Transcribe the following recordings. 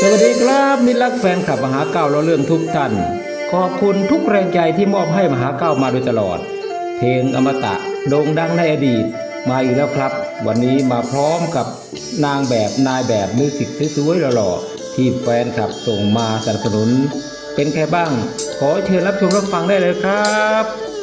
สวัสดีครับมิตรรักแฟนคลับมหาเก้าเราเรื่องทุกท่าน ขอบคุณทุกแรงใจที่มอบให้มหาเก้ามาโดยตลอด เพลงอมตะโด่งดังในอดีต มาอีกแล้วครับ วันนี้มาพร้อมกับนางแบบนายแบบมิวสิกสวยๆหล่อๆที่แฟนคลับส่งมาสนับสนุน เป็นใครบ้าง ขอเชิญรับชมรับฟังได้เลยครับ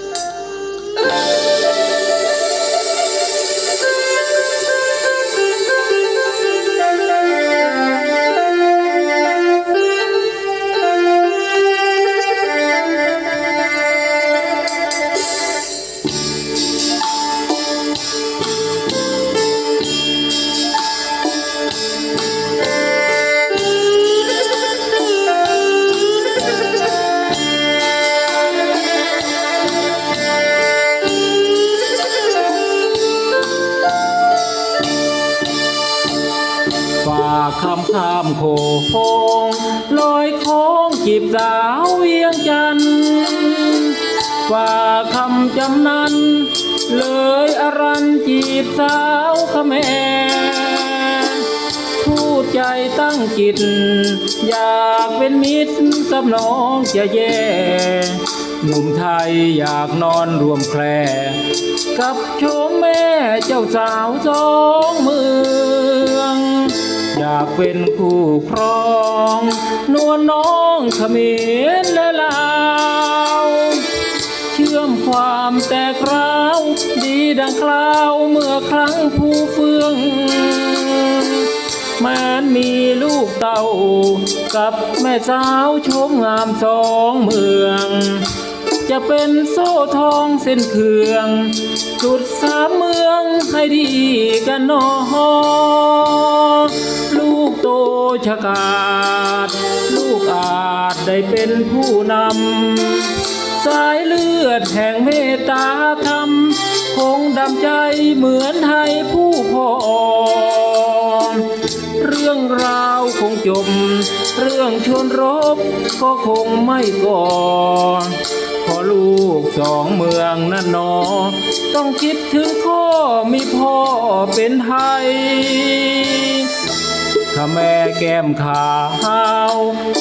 คำข้ามโขงลอยโค้งจีบสาวเวียงจันทร์ฝากคำจำนันเลยอรันจีบสาวขแมพูดใจตั้งจิต อยากเป็นมิตรกับน้องจะแย่หนุ่มไทยอยากนอนรวมแคลกับโชมแม่เจ้าสาวสองเมือง อยากเป็นคู่ครองนวลน้องเขมรและลาวเชื่อมความแตกร้าวดีดังคราวเมื่อครั้งผู้เฟืองแม้นมีลูกเต่ากับแม่สาวชมงามสองเมือง จะเป็นโซ่ทองเส้นเคือง จุดสามเมืองให้ดีกันนอลูกโตชะกาด ลูกอาจได้เป็นผู้นำ สายเลือดแห่งเมตตาธรรม คงดำใจเหมือนไทยผู้พอเรื่องราวคงจบเรื่องชนรบก็คงไม่ก่อเพอลูกสองเมืองนั่นนอ ต้องคิดถึงพ่อมีพ่อเป็นไทยข้าแม่แก้มขาว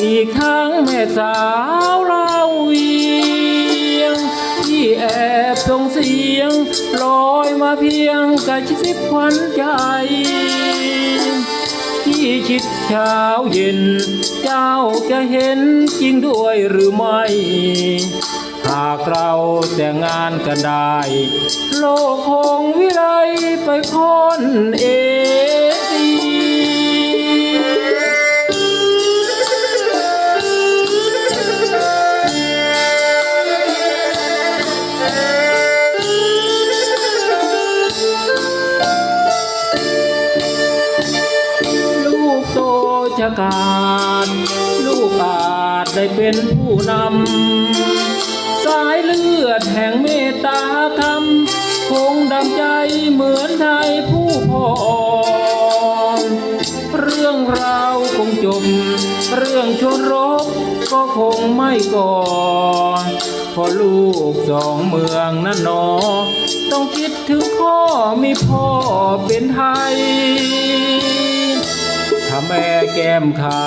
อีกทั้งแม่สาวเล่าเวียง ที่แอบส่งเสียงลอยมาเพียงกระชิบควันใจ ที่ชิดเช้าเย็น เจ้าจะเห็นจริงด้วยหรือไม่ หากเราแต่งงานกันได้ โลกคงวิไลไปพ้นเอเชีลูกโตชะกาดลูกอาจได้เป็นผู้นำ สายเลือดแห่งเมตตาธรรมคงดำใจเหมือนไทยผู้พอเรื่องราวคงจบเรื่องชนรบก็คงไม่ก่อนเพอลูกสองเมืองนั่นหนอ ต้องคิดถึงพ่อมีพ่อเป็นไทยถ้าแม่แก้มขา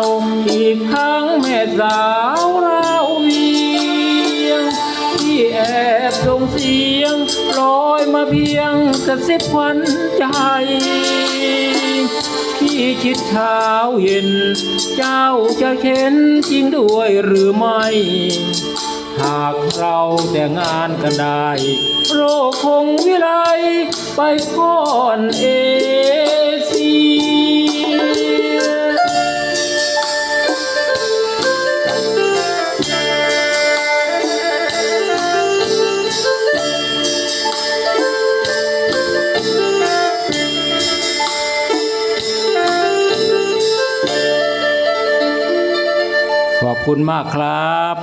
วอีกทั้งแม่สาวเราวีย แอบส่งเสียงลอยมาเพียงกระซิบควันใจที่คิดเช้าเย็น เจ้าจะเข็นจริงด้วยหรือไม่ หากเราแต่งงานกันได้โลกคงวิไลไปก่อนเอเคุณมากครับ